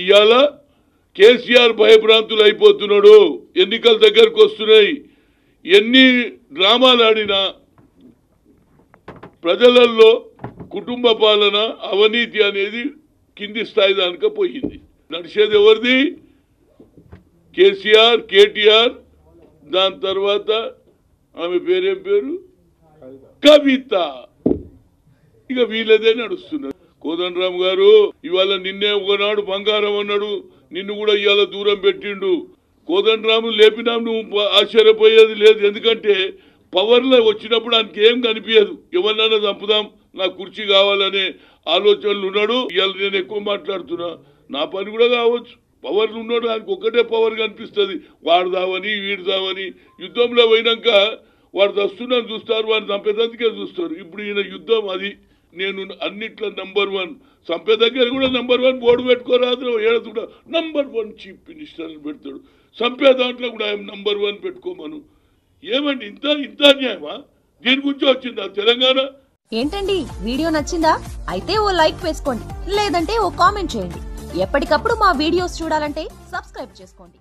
ఇవాళ కేసీఆర్ భయభ్రాంతులు అయిపోతున్నాడు. ఎన్నికల దగ్గరకు వస్తున్నాయి. ఎన్ని డ్రామాలు ఆడినా ప్రజలలో కుటుంబ పాలన అవినీతి అనేది కింది స్థాయి దానిక పోయింది. నడిచేది ఎవరిది? కేసీఆర్ కేటీఆర్ దాని తర్వాత ఆమె పేరేం పేరు? కవిత. ఇక వీళ్ళదే నడుస్తున్నారు. కోదండరామ్ గారు ఇవాళ నిన్నే ఒకనాడు బంగారం అన్నాడు నిన్ను కూడా ఇవాళ దూరం పెట్టిండు. కోదండరాము లేపినా నువ్వు ఆశ్చర్యపోయేది లేదు ఎందుకంటే పవర్లో వచ్చినప్పుడు ఆయనకి ఏం కనిపించదు ఎవరినైనా చంపుదాం నాకు కుర్చీ కావాలనే ఆలోచనలు ఉన్నాడు. ఇవాళ నేను ఎక్కువ మాట్లాడుతున్నా. నా పని కూడా కావచ్చు. పవర్లు ఉన్నాడు ఆయనకు ఒక్కటే పవర్ కనిపిస్తుంది. వాడదామని వీడదామని యుద్ధంలో పోయినాక వాడు వస్తున్నాను చూస్తారు. వాడిని చంపేదందుకే చూస్తారు. ఇప్పుడు ఈయన యుద్ధం అది. నేను అన్నిట్లో నంబర్ వన్ సంపే దగ్గర కూడా నంబర్ వన్ బోర్డు పెట్టుకోరాదు ఏడాది నంబర్ వన్ చీఫ్ మినిస్టర్ అని పెడతాడు. సంపే దాంట్లో కూడా ఆయన నంబర్ వన్ పెట్టుకోమను. ఏమండి ఇంత ఇంత అన్యాయమా? దీని గురించి వచ్చిందా తెలంగాణ? ఏంటండి వీడియో నచ్చిందా? అయితే ఓ లైక్ వేసుకోండి లేదంటే ఓ కామెంట్ చేయండి. ఎప్పటికప్పుడు మా వీడియోస్ చూడాలంటే సబ్స్క్రైబ్ చేసుకోండి.